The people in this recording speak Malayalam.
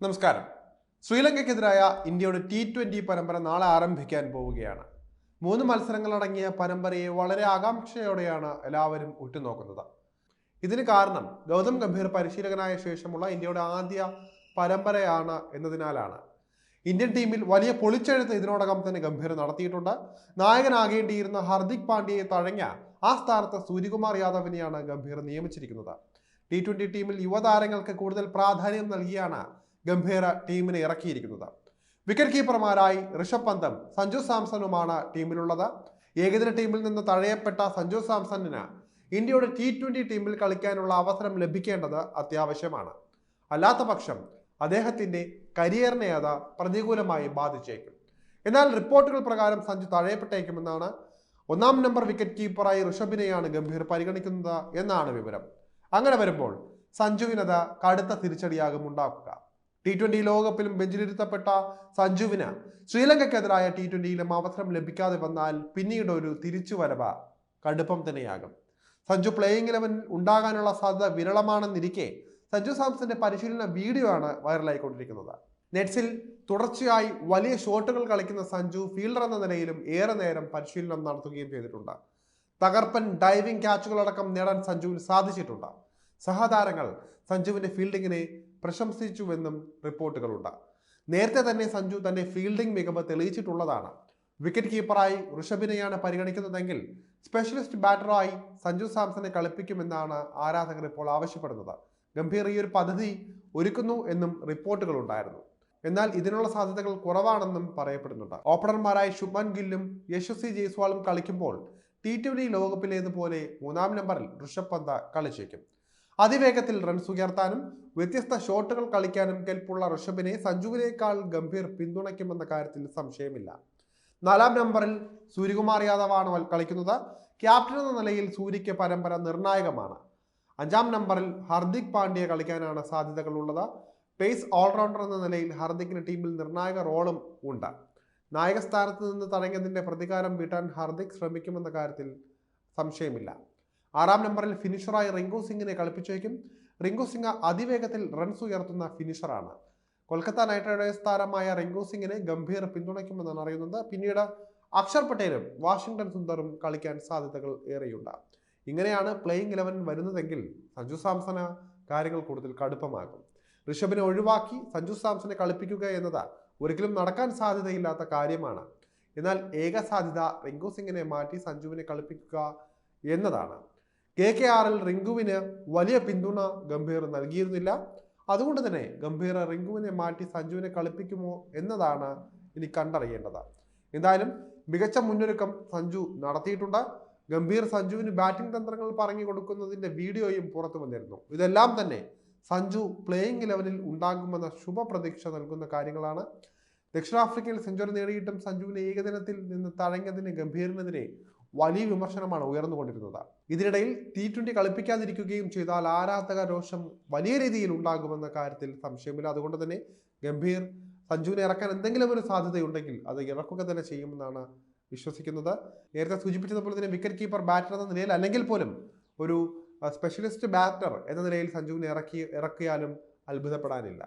നമസ്കാരം. ശ്രീലങ്കയ്ക്കെതിരായ ഇന്ത്യയുടെ ടി ട്വന്റി പരമ്പര നാളെ ആരംഭിക്കാൻ പോവുകയാണ്. മൂന്ന് മത്സരങ്ങളടങ്ങിയ പരമ്പരയെ വളരെ ആകാംക്ഷയോടെയാണ് എല്ലാവരും ഉറ്റുനോക്കുന്നത്. ഇതിന് കാരണം ഗൗതം ഗംഭീർ പരിശീലകനായ ശേഷമുള്ള ഇന്ത്യയുടെ ആദ്യ പരമ്പരയാണ് എന്നതിനാലാണ്. ഇന്ത്യൻ ടീമിൽ വലിയ പൊളിച്ചെഴുത്ത് ഇതിനോടകം തന്നെ ഗംഭീർ നടത്തിയിട്ടുണ്ട്. നായകനാകേണ്ടിയിരുന്ന ഹർദിക് പാണ്ഡ്യയെ തഴഞ്ഞ ആ സ്ഥാനത്ത് സൂര്യകുമാർ യാദവിനെയാണ് ഗംഭീർ നിയമിച്ചിരിക്കുന്നത്. ടി ട്വന്റി ടീമിൽ യുവതാരങ്ങൾക്ക് കൂടുതൽ പ്രാധാന്യം നൽകിയാണ് ഗംഭീർ ടീമിനെ ഇറക്കിയിരിക്കുന്നത്. വിക്കറ്റ് കീപ്പർമാരായി ഋഷഭ് പന്തും സഞ്ജു സാംസണുമാണ് ടീമിലുള്ളത്. ഏകദിന ടീമിൽ നിന്ന് തഴയപ്പെട്ട സഞ്ജു സാംസണിന് ഇന്ത്യയുടെ ടി ട്വന്റി ടീമിൽ കളിക്കാനുള്ള അവസരം ലഭിക്കേണ്ടത് അത്യാവശ്യമാണ്. അല്ലാത്ത പക്ഷം അദ്ദേഹത്തിന്റെ കരിയറിനെ അത് പ്രതികൂലമായി ബാധിച്ചേക്കും. എന്നാൽ റിപ്പോർട്ടുകൾ പ്രകാരം സഞ്ജു തഴയപ്പെട്ടേക്കുമെന്നാണ് ഒന്നാം നമ്പർ വിക്കറ്റ് കീപ്പറായി ഋഷഭിനെയാണ് ഗംഭീർ പരിഗണിക്കുന്നത് എന്നാണ് വിവരം. അങ്ങനെ വരുമ്പോൾ സഞ്ജുവിനത് കടുത്ത തിരിച്ചടിയാകും ഉണ്ടാക്കുക. ടി ട്വന്റി ലോകകപ്പിലും ബെഞ്ചിലിരുത്തപ്പെട്ട സഞ്ജുവിന് ശ്രീലങ്കയ്ക്കെതിരായ ടി ട്വന്റിയിലും അവസരം ലഭിക്കാതെ വന്നാൽ പിന്നീട് ഒരു തിരിച്ചുവരവ് കടുപ്പം തന്നെയാകും. സഞ്ജു പ്ലേയിങ് ഇലവൻ ഉണ്ടാകാനുള്ള സാധ്യത വിരളമാണെന്നിരിക്കെ സഞ്ജു സാംസന്റെ പരിശീലന വീഡിയോ ആണ് വൈറലായിക്കൊണ്ടിരിക്കുന്നത്. നെറ്റ്സിൽ തുടർച്ചയായി വലിയ ഷോട്ടുകൾ കളിക്കുന്ന സഞ്ജു ഫീൽഡർ എന്ന നിലയിലും ഏറെ നേരം പരിശീലനം നടത്തുകയും ചെയ്തിട്ടുണ്ട്. തകർപ്പൻ ഡൈവിംഗ് ക്യാച്ചുകളടക്കം നേടാൻ സഞ്ജുവിന് സാധിച്ചിട്ടുണ്ട്. സഹതാരങ്ങൾ സഞ്ജുവിന്റെ ഫീൽഡിങ്ങിനെ പ്രശംസിച്ചുവെന്നും റിപ്പോർട്ടുകളുണ്ട്. നേരത്തെ തന്നെ സഞ്ജു തന്റെ ഫീൽഡിംഗ് മികവ് തെളിയിച്ചിട്ടുള്ളതാണ്. വിക്കറ്റ് കീപ്പറായി ഋഷഭിനെയാണ് പരിഗണിക്കുന്നതെങ്കിൽ സ്പെഷ്യലിസ്റ്റ് ബാറ്ററായി സഞ്ജു സാംസനെ കളിപ്പിക്കുമെന്നാണ് ആരാധകർ ഇപ്പോൾ ആവശ്യപ്പെടുന്നത്. ഗംഭീർ ഈ ഒരു പദ്ധതി ഒരുക്കുന്നു എന്നും റിപ്പോർട്ടുകളുണ്ടായിരുന്നു. എന്നാൽ ഇതിനുള്ള സാധ്യതകൾ കുറവാണെന്നും പറയപ്പെടുന്നുണ്ട്. ഓപ്പണർമാരായ ശുഭൻ ഗില്ലും യശസ്വി ജയ്സ്വാളും കളിക്കുമ്പോൾ ടി ട്വന്റി ലോകകപ്പിലേതുപോലെ മൂന്നാം നമ്പറിൽ ഋഷഭ് പന്ത കളിച്ചേക്കും. അതിവേഗത്തിൽ റൺസ് ഉയർത്താനും വ്യത്യസ്ത ഷോട്ടുകൾ കളിക്കാനും കെൽപ്പുള്ള ഋഷഭിനെ സഞ്ജുവിനേക്കാൾ ഗംഭീർ പിന്തുണയ്ക്കുമെന്ന കാര്യത്തിൽ സംശയമില്ല. നാലാം നമ്പറിൽ സൂര്യകുമാർ യാദവാണ് കളിക്കുന്നത്. ക്യാപ്റ്റൻ എന്ന നിലയിൽ സൂര്യയ്ക്ക് പരമ്പര നിർണായകമാണ്. അഞ്ചാം നമ്പറിൽ ഹർദിക് പാണ്ഡ്യ കളിക്കാനാണ് സാധ്യതകളുള്ളത്. പേസ് ഓൾറൗണ്ടർ എന്ന നിലയിൽ ഹർദിക്കിന് ടീമിൽ നിർണായക റോളും ഉണ്ട്. നായക സ്ഥാനത്ത് നിന്ന് തടങ്ങിയതിന്റെ പ്രതികാരം വീട്ടാൻ ഹർദിക് ശ്രമിക്കുമെന്ന കാര്യത്തിൽ സംശയമില്ല. ആറാം നമ്പറിൽ ഫിനിഷറായി റിങ്കു സിംഗിനെ കളിപ്പിച്ചേക്കും. റിങ്കു സിംഗ് അതിവേഗത്തിൽ റൺസ് ഉയർത്തുന്ന ഫിനിഷറാണ്. കൊൽക്കത്ത നൈറ്റ് റൈഡേഴ്സ് താരമായ റിങ്കു സിംഗിനെ ഗംഭീർ പിന്തുണയ്ക്കുമെന്നാണ് അറിയുന്നത്. പിന്നീട് അക്ഷർ പട്ടേലും വാഷിംഗ്ടൺ സുന്ദറും കളിക്കാൻ സാധ്യതകൾ ഏറെയുണ്ട്. ഇങ്ങനെയാണ് പ്ലേയിങ് ഇലവൻ വരുന്നതെങ്കിൽ സഞ്ജു സാംസന് കാര്യങ്ങൾ കൂടുതൽ കടുപ്പമാകും. ഋഷഭിനെ ഒഴിവാക്കി സഞ്ജു സാംസനെ കളിപ്പിക്കുക എന്നത് ഒരിക്കലും നടക്കാൻ സാധ്യതയില്ലാത്ത കാര്യമാണ്. എന്നാൽ ഏക സാധ്യത റിങ്കു സിംഗിനെ മാറ്റി സഞ്ജുവിനെ കളിപ്പിക്കുക എന്നതാണ്. കെ കെ ആറിൽ റിങ്കുവിന് വലിയ പിന്തുണ ഗംഭീർ നൽകിയിരുന്നില്ല. അതുകൊണ്ട് തന്നെ ഗംഭീർ റിങ്കുവിനെ മാറ്റി സഞ്ജുവിനെ കളിപ്പിക്കുമോ എന്നതാണ് ഇനി കണ്ടറിയേണ്ടത്. എന്തായാലും മികച്ച മുന്നൊരുക്കം സഞ്ജു നടത്തിയിട്ടുണ്ട്. ഗംഭീർ സഞ്ജുവിന് ബാറ്റിംഗ് തന്ത്രങ്ങൾ പറഞ്ഞു കൊടുക്കുന്നതിന്റെ വീഡിയോയും പുറത്തു വന്നിരുന്നു. ഇതെല്ലാം തന്നെ സഞ്ജു പ്ലേയിങ് ലെവലിൽ ഉണ്ടാകുമെന്ന ശുഭപ്രതീക്ഷ നൽകുന്ന കാര്യങ്ങളാണ്. ദക്ഷിണാഫ്രിക്കയിൽ സെഞ്ചുറി നേടിയിട്ടും സഞ്ജുവിനെ ഏകദിനത്തിൽ നിന്ന് തഴഞ്ഞതിന് ഗംഭീറിനെതിരെ വലിയ വിമർശനമാണ് ഉയർന്നുകൊണ്ടിരുന്നത് ഇതിനിടയിൽ ടി ട്വന്റി കളിപ്പിക്കാതിരിക്കുകയും ചെയ്താൽ ആരാധക രോഷം വലിയ രീതിയിൽ ഉണ്ടാകുമെന്ന കാര്യത്തിൽ സംശയമില്ല. അതുകൊണ്ട് തന്നെ ഗംഭീർ സഞ്ജുവിനെ ഇറക്കാൻ എന്തെങ്കിലും ഒരു സാധ്യതയുണ്ടെങ്കിൽ അത് ഇറക്കുക തന്നെ ചെയ്യുമെന്നാണ് വിശ്വസിക്കുന്നത്. നേരത്തെ സൂചിപ്പിച്ചതുപോലെ തന്നെ വിക്കറ്റ് കീപ്പർ ബാറ്റർ എന്ന നിലയിൽ അല്ലെങ്കിൽ പോലും ഒരു സ്പെഷ്യലിസ്റ്റ് ബാറ്റർ എന്ന നിലയിൽ സഞ്ജുവിനെ ഇറക്കി ഇറക്കിയാലും അത്ഭുതപ്പെടാനില്ല.